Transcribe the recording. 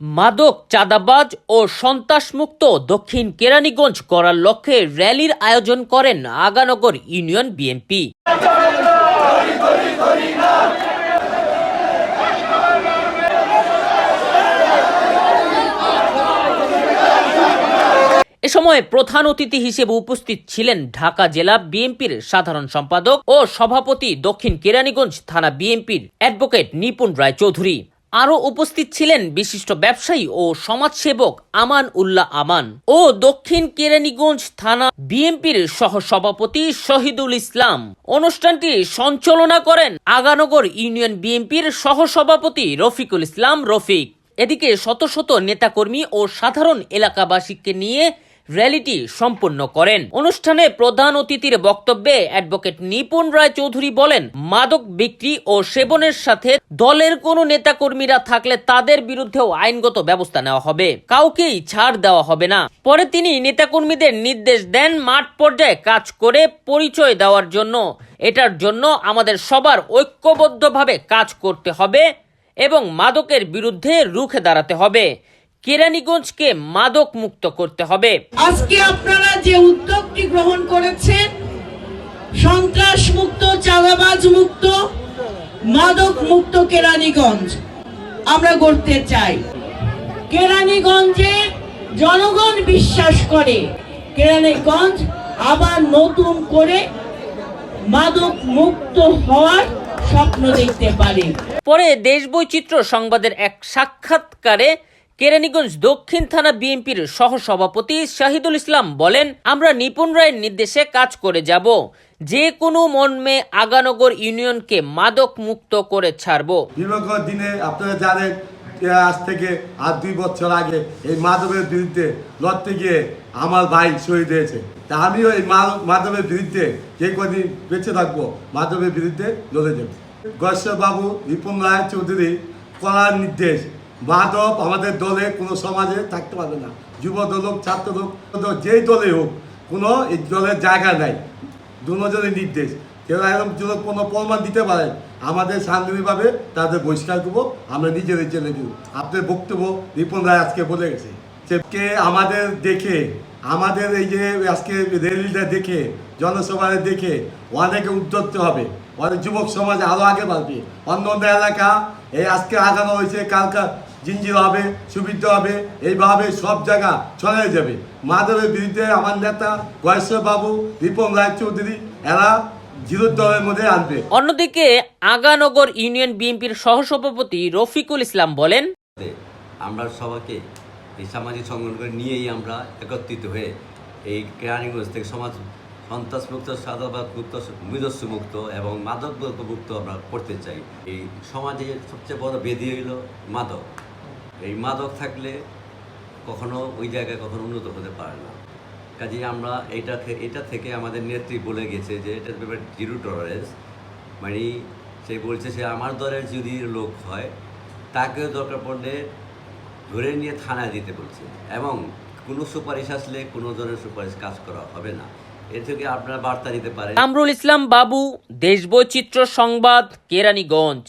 মাদক, চাঁদাবাজ ও সন্ত্রাসমুক্ত দক্ষিণ কেরানীগঞ্জ করার লক্ষ্যে র্যালির আয়োজন করেন আগানগর ইউনিয়ন বিএনপি। এ সময় প্রধান অতিথি হিসেবে উপস্থিত ছিলেন ঢাকা জেলা বিএনপির সাধারণ সম্পাদক ও সভাপতি দক্ষিণ কেরানীগঞ্জ থানা বিএনপির অ্যাডভোকেট নিপুণ রায় চৌধুরী আরও উপস্থিত ছিলেন বিশিষ্ট ব্যবসায়ী ও সমাজসেবক আমান উল্লাহ আমান ও দক্ষিণ কেরানীগঞ্জ থানা বিএনপির সহসভাপতি শহীদুল ইসলাম। অনুষ্ঠানটি সঞ্চালনা করেন আগানগর ইউনিয়ন বিএনপির সহসভাপতি রফিকুল ইসলাম রফিক। এদিকে শত শত নেতাকর্মী ও সাধারণ এলাকাবাসীকে নিয়ে র্যালিটি সম্পন্ন করেন। অনুষ্ঠানে প্রধান অতিথির বক্তব্যে অ্যাডভোকেট নিপুণ রায় চৌধুরী বলেন, মাদক বিক্রি ও সেবনের সাথে দলের কোনো নেতাকর্মীরা থাকলে তাদের বিরুদ্ধেও আইনগত ব্যবস্থা নেওয়া হবে। কাউকেই ছাড় দেওয়া হবে না। পরে তিনি নেতাকর্মীদের নির্দেশ দেন, মাঠ পর্যায়ে কাজ করে পরিচয় দেওয়ার জন্য। এটার জন্য আমাদের সবার ঐক্যবদ্ধভাবে কাজ করতে হবে এবং মাদকের বিরুদ্ধে রুখে দাঁড়াতে হবে। কেরানীগঞ্জকে মাদক মুক্ত করতে হবে। আজকে আপনারা যে উদ্যোগটি গ্রহণ করেছেন সন্ত্রাস মুক্ত চাঁদাবাজ মুক্ত মাদক মুক্ত কেরানীগঞ্জ আমরা গড়তে চাই। কেরানীগঞ্জে জনগণ বিশ্বাস করে কেরানীগঞ্জ আবার নতুন করে মাদক মুক্ত হওয়ার স্বপ্ন দেখতে পারে। পরে দেশবৈচিত্র্য সংবাদের এক সাক্ষাৎকারে কেরানীগঞ্জ দক্ষিণ থানা বিএনপির সহসভাপতি শাহিদুল ইসলাম বলেন, আমরা নিপুণ রায়ের নির্দেশে কাজ করে যাব। যে কোনো মর্মে আগানগর ইউনিয়নকে মাদক মুক্ত করে ছাড়ব। দিনে আপনারা জানেন আজ থেকে আর দুই বছর আগে এই মাদকের বিরুদ্ধে লড়তে গিয়ে আমার ভাই শহীদ হয়েছে। তা আমিও এই মা- মাদকের বিরুদ্ধে যে কদিন বেঁচে থাকব, মাদকের বিরুদ্ধে লড়ে যাব। বাবু রিপন রায় চৌধুরী করার নির্দেশ মাদক আমাদের দলে কোনো সমাজে থাকতে পারবে না। যুব দল হোক ছাত্র হোক যেই দলে হোক, কোনো এই দলের জায়গা নাই। দুজনের নির্দেশ। কেউ এরকম যদি কোনো প্রমাণ দিতে পারে, আমাদের শান্তিভাবে তাদের বহিষ্কার করব, আমরা নিজেদের জেনে দিব আপনার বক্তব্য রিপন রায় আজকে বলে গেছে। কে আমাদের দেখে, আমাদের এই যে আজকে র্যালিটা দেখে, জনসভায় দেখে অনেকে উদ্যত্ত হবে। অনেক যুবক সমাজ আরও আগে বাড়বে। অন্য অন্য এলাকা, এই আজকে আগানো হয়েছে, কালকা জিঞ্জির হবে সুবিধা হবে এইভাবে সব জায়গা চলে যাবে। মাধবের বিরুদ্ধে আমার নেতা গয়েশ্বর বাবু রিপন রায় চৌধুরী এরা অন্যদিকে আগানগর ইউনিয়ন বিএনপির সহসভাপতি রফিকুল ইসলাম বলেন আমরা সবাইকে এই সামাজিক সংগঠনকে নিয়েই আমরা একত্রিত হয়ে এই কেরানীগঞ্জ থেকে সমাজ সন্ত্রাসমুক্ত সাদাবাদ মুক্ত নিজস্ব মুক্ত এবং মাদক মুক্ত আমরা করতে চাই। এই সমাজে সবচেয়ে বড় বেদি হইল মাদক। এই মাদক থাকলে কখনো ওই জায়গায় কখনো উন্নত হতে পারে না। কাজেই আমরা এটা এটা থেকে আমাদের নেত্রী বলে গেছে যে এটা ব্যাপারে জিরো টলারেন্স। মানে সে বলছে সে আমার দলের যদি লোক হয়, তাকেও দরকার পড়লে ধরে নিয়ে থানায় দিতে বলছে। এবং কোনো সুপারিশ আসলে কোনো ধরনের সুপারিশ কাজ করা হবে না। এ থেকে আপনারা বার্তা দিতে পারেন। কামরুল ইসলাম বাবু, দেশবৈচিত্র্য সংবাদ, কেরানীগঞ্জ।